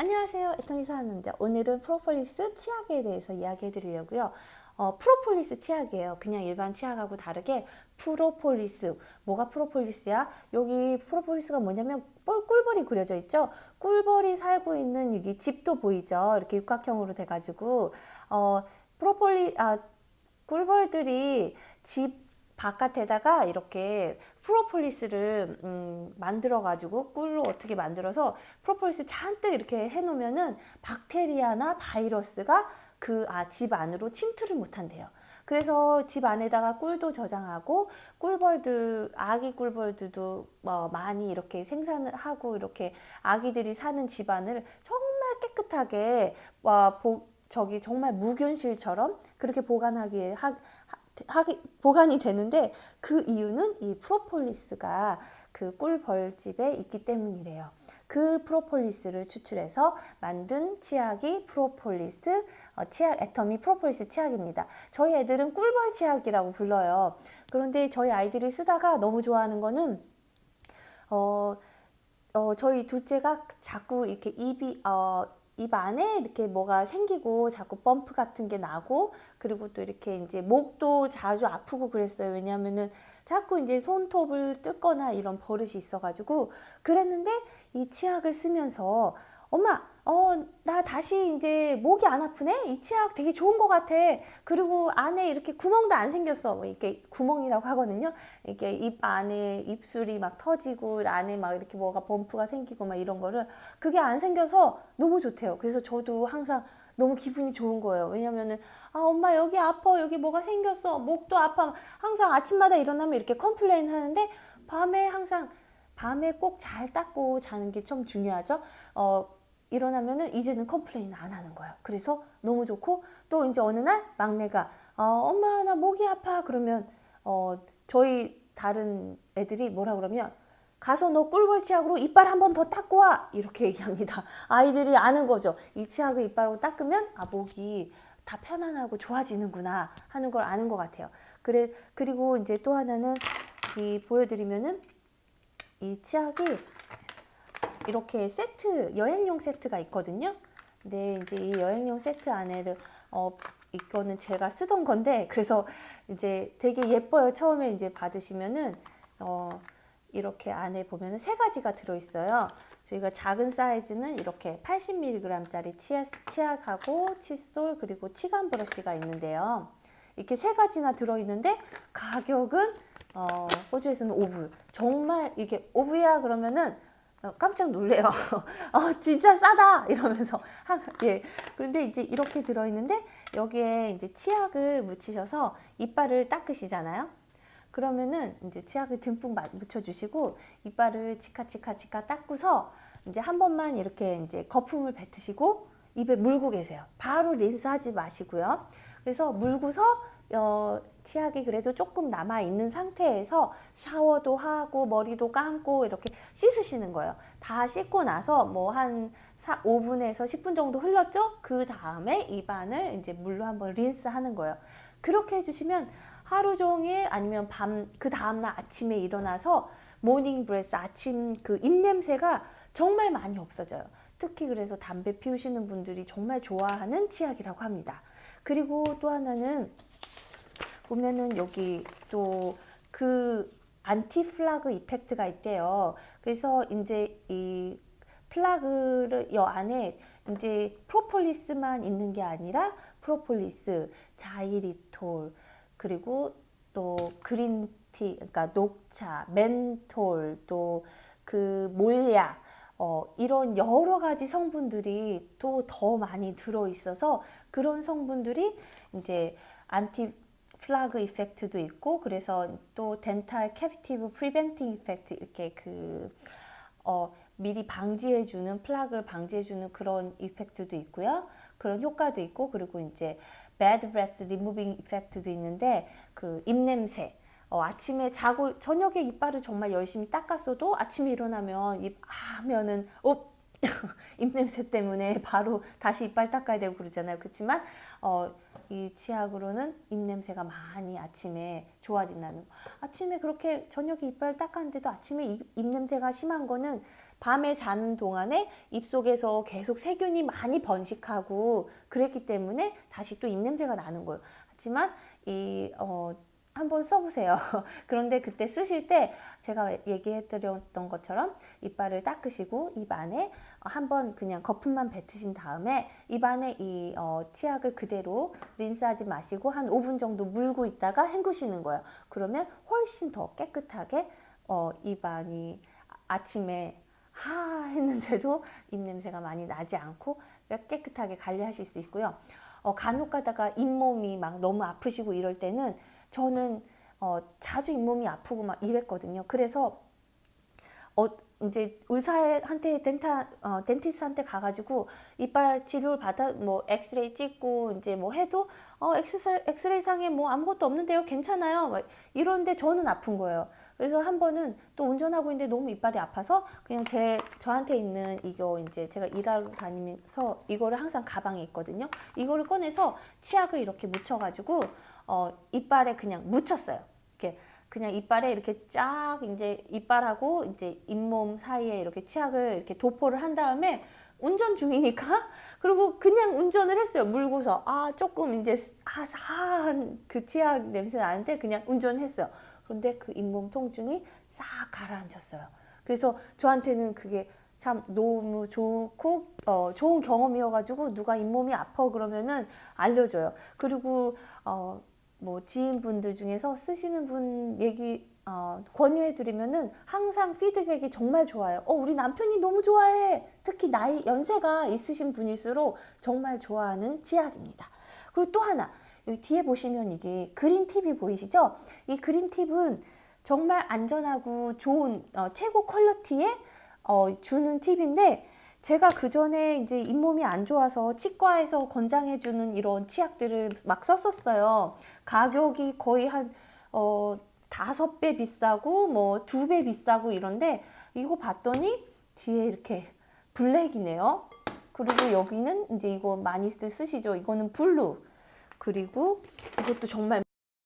안녕하세요. 애통이 사는자 오늘은 프로폴리스 치약에 대해서 이야기해 드리려고요. 어, 프로폴리스 치약이에요. 그냥 일반 치약하고 다르게 프로폴리스. 뭐가 프로폴리스야? 여기 프로폴리스가 뭐냐면 꿀, 꿀벌이 그려져 있죠? 꿀벌이 살고 있는 여기 집도 보이죠? 이렇게 육각형으로 돼 가지고, 어, 프로폴리, 아, 꿀벌들이 집 바깥에다가 이렇게 프로폴리스를 음, 만들어 가지고 꿀로 어떻게 만들어서 프로폴리스 잔뜩 이렇게 해 놓으면은 박테리아나 바이러스가 그아집 안으로 침투를 못 한대요. 그래서 집 안에다가 꿀도 저장하고 꿀벌들 아기 꿀벌들도 뭐 많이 이렇게 생산을 하고 이렇게 아기들이 사는 집안을 정말 깨끗하게 와 보, 저기 정말 무균실처럼 그렇게 보관하기에 하, 하기, 보관이 되는데 그 이유는 이 프로폴리스가 그 꿀벌집에 있기 때문이래요. 그 프로폴리스를 추출해서 만든 치약이 프로폴리스 어, 치약 애터미 프로폴리스 치약입니다. 저희 애들은 꿀벌 치약이라고 불러요. 그런데 저희 아이들이 쓰다가 너무 좋아하는 거는 어, 어 저희 둘째가 자꾸 이렇게 입이 어, 입 안에 이렇게 뭐가 생기고 자꾸 범프 같은 게 나고 그리고 또 이렇게 이제 목도 자주 아프고 그랬어요. 왜냐하면은 자꾸 이제 손톱을 뜯거나 이런 버릇이 있어가지고 그랬는데 이 치약을 쓰면서 엄마, 어, 나 다시 이제 목이 안 아프네? 이 치약 되게 좋은 것 같아. 그리고 안에 이렇게 구멍도 안 생겼어. 뭐 이렇게 구멍이라고 하거든요. 이렇게 입 안에 입술이 막 터지고 안에 막 이렇게 뭐가 범프가 생기고 막 이런 거를 그게 안 생겨서 너무 좋대요. 그래서 저도 항상 너무 기분이 좋은 거예요. 왜냐면은 아 엄마 여기 아파 여기 뭐가 생겼어 목도 아파 항상 아침마다 일어나면 이렇게 컴플레인 하는데 밤에 항상 밤에 꼭 잘 닦고 자는 게 좀 중요하죠. 어 일어나면은 이제는 컴플레인 안 하는 거예요. 그래서 너무 좋고 또 이제 어느 날 막내가 어, 엄마 나 목이 아파 그러면 어, 저희 다른 애들이 뭐라 그러면 가서 너 꿀벌 치약으로 이빨 한 번 더 닦고 와 이렇게 얘기합니다. 아이들이 아는 거죠. 이 치약을 이빨로 닦으면 아 목이 다 편안하고 좋아지는구나 하는 걸 아는 것 같아요. 그래 그리고 이제 또 하나는 이 보여드리면은 이 치약이 이렇게 세트 여행용 세트가 있거든요. 근데 이제 이 여행용 세트 안에를 어 이거는 제가 쓰던 건데 그래서 이제 되게 예뻐요. 처음에 이제 받으시면은 어 이렇게 안에 보면은 세 가지가 들어 있어요. 저희가 작은 사이즈는 이렇게 80mg짜리 치약, 치약하고 칫솔 그리고 치간 브러쉬가 있는데요. 이렇게 세 가지나 들어 있는데 가격은 어, 호주에서는 5불. 정말 이게 5불이야 그러면은 어, 깜짝 놀래요. 어, 진짜 싸다! 이러면서. 예. 그런데 이제 이렇게 들어있는데, 여기에 이제 치약을 묻히셔서 이빨을 닦으시잖아요. 그러면은 이제 치약을 듬뿍 묻혀주시고, 이빨을 치카치카치카 닦고서, 이제 한 번만 이렇게 이제 거품을 뱉으시고, 입에 물고 계세요. 바로 린스하지 마시고요. 그래서 물고서 어, 치약이 그래도 조금 남아 있는 상태에서 샤워도 하고 머리도 감고 이렇게 씻으시는 거예요. 다 씻고 나서 뭐한 5분에서 10분 정도 흘렀죠? 그 다음에 입안을 이제 물로 한번 린스 하는 거예요. 그렇게 해주시면 하루 종일 아니면 밤, 그 다음날 아침에 일어나서 모닝 브레스, 아침 그 입냄새가 정말 많이 없어져요. 특히 그래서 담배 피우시는 분들이 정말 좋아하는 치약이라고 합니다. 그리고 또 하나는 보면은 여기 또그 안티 플라그 이펙트가 있대요. 그래서 이제 이 플라그를 여 안에 이제 프로폴리스만 있는 게 아니라 프로폴리스, 자이리톨 그리고 또 그린티, 그러니까 녹차, 멘톨, 또 그 몰약 어, 이런 여러 가지 성분들이 또 더 많이 들어 있어서 그런 성분들이 이제 안티 플라그 이펙트도 있고 그래서 또 덴탈 캐비티브 프리벤팅 이펙트 이렇게 그 어, 미리 방지해주는 플라그를 방지해주는 그런 이펙트도 있고요. 그런 효과도 있고 그리고 이제 bad breath removing 이펙트도 있는데 그 입냄새 어, 아침에 자고 저녁에 이빨을 정말 열심히 닦았어도 아침에 일어나면 입 하면은 어 입냄새 때문에 바로 다시 이빨 닦아야 되고 그러잖아요. 그렇지만 어, 이 치약으로는 입냄새가 많이 아침에 좋아진다는 거. 아침에 그렇게 저녁에 이빨 닦았는데도 아침에 입, 입냄새가 심한 거는 밤에 자는 동안에 입속에서 계속 세균이 많이 번식하고 그랬기 때문에 다시 또 입냄새가 나는 거예요. 하지만 이 어, 한번 써보세요. 그런데 그때 쓰실 때 제가 얘기해드렸던 것처럼 이빨을 닦으시고 입 안에 한번 그냥 거품만 뱉으신 다음에 입 안에 이 어, 치약을 그대로 린스하지 마시고 한 5분 정도 물고 있다가 헹구시는 거예요. 그러면 훨씬 더 깨끗하게 어, 입안이 아침에 하 했는데도 입냄새가 많이 나지 않고 깨끗하게 관리하실 수 있고요. 어, 간혹 가다가 잇몸이 막 너무 아프시고 이럴 때는 저는 어, 자주 잇몸이 아프고 막 이랬거든요. 그래서 어, 이제 의사한테 덴타 어, 덴티스트한테 가가지고 이빨 치료를 받아 뭐 엑스레이 찍고 이제 뭐 해도 어 엑스레이, 엑스레이 상에 뭐 아무것도 없는데요. 괜찮아요. 막 이런데 저는 아픈 거예요. 그래서 한 번은 또 운전하고 있는데 너무 이빨이 아파서 그냥 제 저한테 있는 이거 이제 제가 일하러 다니면서 이거를 항상 가방에 있거든요. 이거를 꺼내서 치약을 이렇게 묻혀가지고 어 이빨에 그냥 묻혔어요. 이렇게 그냥 이빨에 이렇게 쫙 이제 이빨하고 이제 잇몸 사이에 이렇게 치약을 이렇게 도포를 한 다음에 운전 중이니까 그리고 그냥 운전을 했어요. 물고서. 아 조금 이제 아사한 그 치약 냄새 나는데 그냥 운전했어요. 그런데 그 잇몸 통증이 싹 가라앉았어요. 그래서 저한테는 그게 참 너무 좋고 어, 좋은 경험이어가지고 누가 잇몸이 아파 그러면은 알려줘요. 그리고 어, 뭐 지인분들 중에서 쓰시는 분 얘기 어, 권유해 드리면은 항상 피드백이 정말 좋아요. 어, 우리 남편이 너무 좋아해. 특히 나이 연세가 있으신 분일수록 정말 좋아하는 치약입니다. 그리고 또 하나 여기 뒤에 보시면 이게 그린 팁이 보이시죠? 이 그린 팁은 정말 안전하고 좋은 어, 최고 퀄리티의 어, 주는 팁인데 제가 그 전에 이제 잇몸이 안 좋아서 치과에서 권장해주는 이런 치약들을 막 썼었어요. 가격이 거의 한, 어, 다섯 배 비싸고 뭐 두 배 비싸고 이런데 이거 봤더니 뒤에 이렇게 블랙이네요. 그리고 여기는 이제 이거 많이들 쓰시죠. 이거는 블루. 그리고 이것도 정말